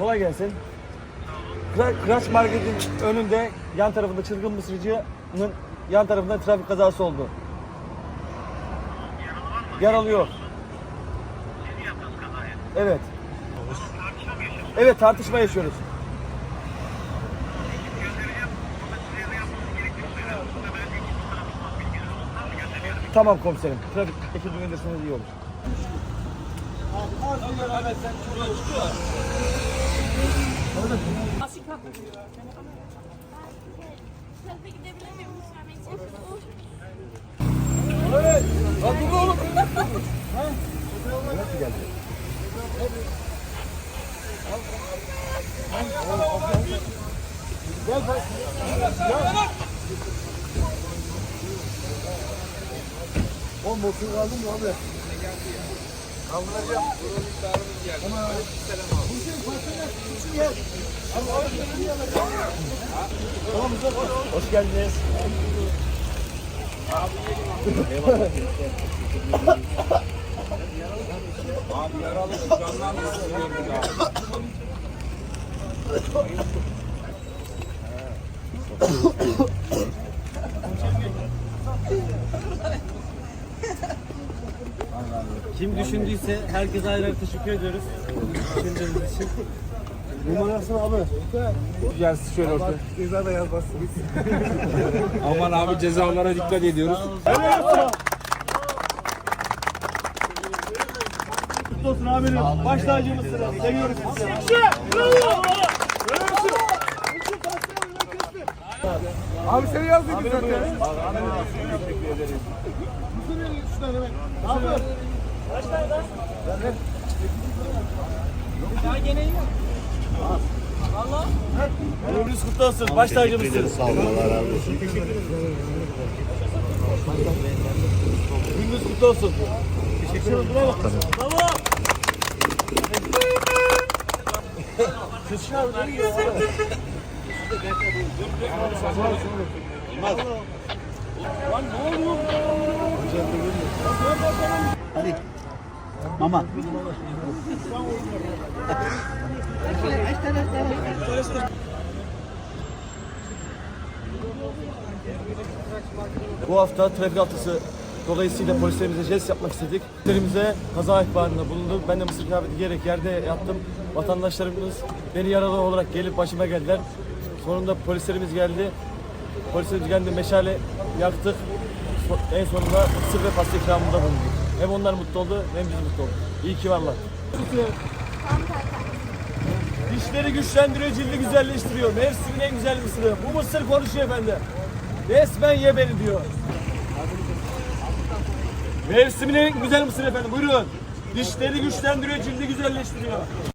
Kolay gelsin. Crash Market'in önünde yan tarafında çılgın mısırcının yan tarafında trafik kazası oldu. Yaralı yok. Evet. Evet tartışma yaşıyoruz. Tamam komiserim. Trafik ekibi gönderirseniz iyi olur. Tarafa gidebilir miyim lütfen beni çekin? Uf. Evet. Lan dur oğlum. Nasıl geldi? Gel bak. Gel. O motor kaldı mı abi? Kaldıracağım. Ama Hüseyin parçaya tutsun Hoş geldiniz. Kim düşündüyse herkese ayrı teşekkür ediyoruz. Düşündüğünüz için. Numarasını abi. Gelsin şöyle ortaya. Ceza da yazmazsın. Aman abi cezalara dikkat ediyoruz. Kutlu olsun amirim. Baş tacımızsınız. Seviyoruz sizi. Abi seni yazdık biz zaten. Abi. Ömrünüz kutlu olsun. Baş tacımızsınız. Sağ olun. Allah razı olsun. Gününüz kutlu olsun. Teşekkür ederim. Bravo. Bravo. Kışın abi ne yiyor abi? Lan ne oluyor? Mama. Bu hafta trafik haftası dolayısıyla polislerimize jest yapmak istedik. Polislerimize kaza ihbarında bulunduk. Ben de mısır kıyafeti giyerek yerde yattım. Vatandaşlarımız beni yaralı olarak gelip başıma geldiler. Sonunda polislerimiz geldi. Polislerimiz geldi meşale yaktık. En sonunda mısır ve pasta ikramında bulunduk. Hem onlar mutlu oldu hem biz mutlu olduk. İyi ki varlar. Dişleri güçlendiriyor, cildi güzelleştiriyor. Mevsimin en güzel mısırı. Bu mısır konuşuyor efendim. Resmen ye beni diyor. Mevsimin en güzel mısır efendim. Buyurun. Dişleri güçlendiriyor, cildi güzelleştiriyor.